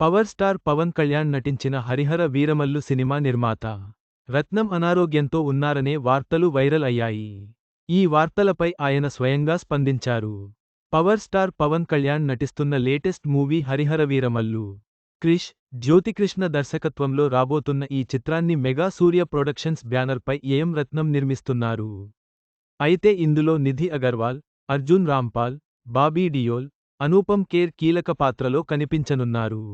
Power star Pawan Kalyan నటించిన Harihara Veeramallu cinema నిర్మాత. రత్నం అనారోగ్యంతో ఉన్నారనే వార్తలు వైరల్ అయ్యాయి. ఈ వార్తలపై ఆయన స్వయంగా స్పందించారు. పవర్ స్టార్ పవన్ కళ్యాణ్ నటిస్తున్న లేటెస్ట్ మూవీ హరిహర వీరమల్లు. క్రిష్ జ్యోతికృష్ణ దర్శకత్వంలో రాబోతున్న ఈ చిత్రాన్ని మెగా సూర్య ప్రొడక్షన్స్ బ్యానర్పై ఏఎం రత్నం నిర్మిస్తున్నారు. అయితే ఇందులో నిధి అగర్వాల్ అర్జున్ రాంపాల్ బాబీ డియోల్ అనూపం కేర్ కీలక పాత్రలో కనిపించనున్నారు.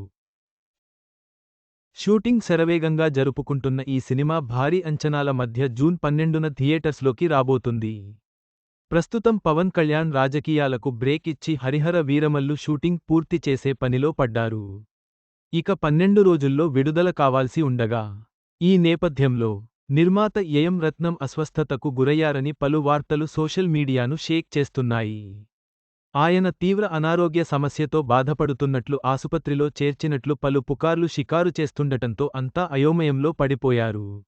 షూటింగ్ శరవేగంగా జరుపుకుంటున్న ఈ సినిమా భారీ అంచనాల మధ్య జూన్ పన్నెండున థియేటర్స్లోకి రాబోతుంది. ప్రస్తుతం పవన్ కళ్యాణ్ రాజకీయాలకు బ్రేక్ ఇచ్చి హరిహర వీరమల్లు షూటింగ్ పూర్తి చేసే పనిలో పడ్డారు. ఇక పన్నెండు రోజుల్లో విడుదల కావాల్సి ఉండగా ఈ నేపథ్యంలో నిర్మాత ఏఎం రత్నం అస్వస్థతకు గురయ్యారని పలు వార్తలు సోషల్ మీడియాను షేక్ చేస్తున్నాయి. ఆయన తీవ్ర అనారోగ్య సమస్యతో బాధపడుతున్నట్లు ఆసుపత్రిలో చేర్చినట్లు పలు పుకార్లు షికారు చేస్తుండటంతో అంతా అయోమయంలో పడిపోయారు.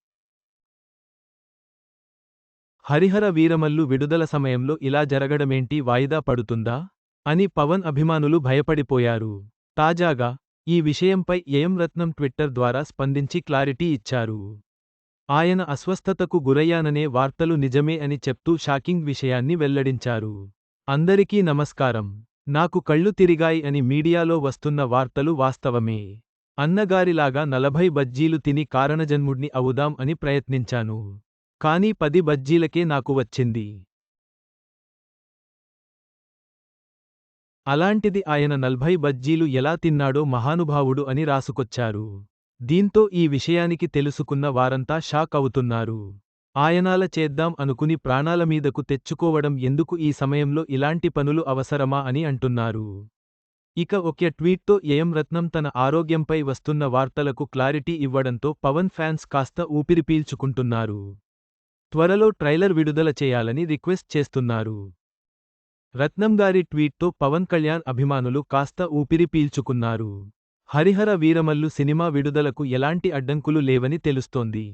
హరిహర వీరమల్లు విడుదల సమయంలో ఇలా జరగడమేంటి వాయిదా పడుతుందా? అని పవన్ అభిమానులు భయపడిపోయారు. తాజాగా ఈ విషయంపై ఏఎం రత్నం ట్విట్టర్ ద్వారా స్పందించి క్లారిటీ ఇచ్చారు. ఆయన అస్వస్థతకు గురయ్యాననే వార్తలు నిజమే అని చెప్తూ షాకింగ్ విషయాన్ని వెల్లడించారు. అందరికీ నమస్కారం. నాకు కళ్ళు తిరిగాయి అని మీడియాలో వస్తున్న వార్తలు వాస్తవమే. అన్నగారిలాగా నలభై బజ్జీలు తిని కారణజన్ముడిని అవుదాం అని ప్రయత్నించాను. కానీ పది బజ్జీలకే నాకు వచ్చింది. అలాంటిది ఆయన నలభై బజ్జీలు ఎలా తిన్నాడో మహానుభావుడు అని రాసుకొచ్చారు. దీంతో ఈ విషయానికి తెలుసుకున్న వారంతా షాక్ అవుతున్నారు. ఆయనాల చేద్దాం అనుకుని ప్రాణాల మీదకు తెచ్చుకోవడం ఎందుకు ఈ సమయంలో ఇలాంటి పనులు అవసరమా అని అంటున్నారు. ఇక ఒక ట్వీట్తో ఏఎం రత్నం తన ఆరోగ్యంపై వస్తున్న వార్తలకు క్లారిటీ ఇవ్వడంతో పవన్ ఫ్యాన్స్ కాస్త ఊపిరి పీల్చుకుంటున్నారు. త్వరలో ట్రైలర్ విడుదల చేయాలని రిక్వెస్ట్ చేస్తున్నారు. రత్నంగారి ట్వీట్తో పవన్ కళ్యాణ్ అభిమానులు కాస్త ఊపిరి పీల్చుకున్నారు. హరిహర వీరమల్లు సినిమా విడుదలకు ఎలాంటి అడ్డంకులు లేవని తెలుస్తోంది.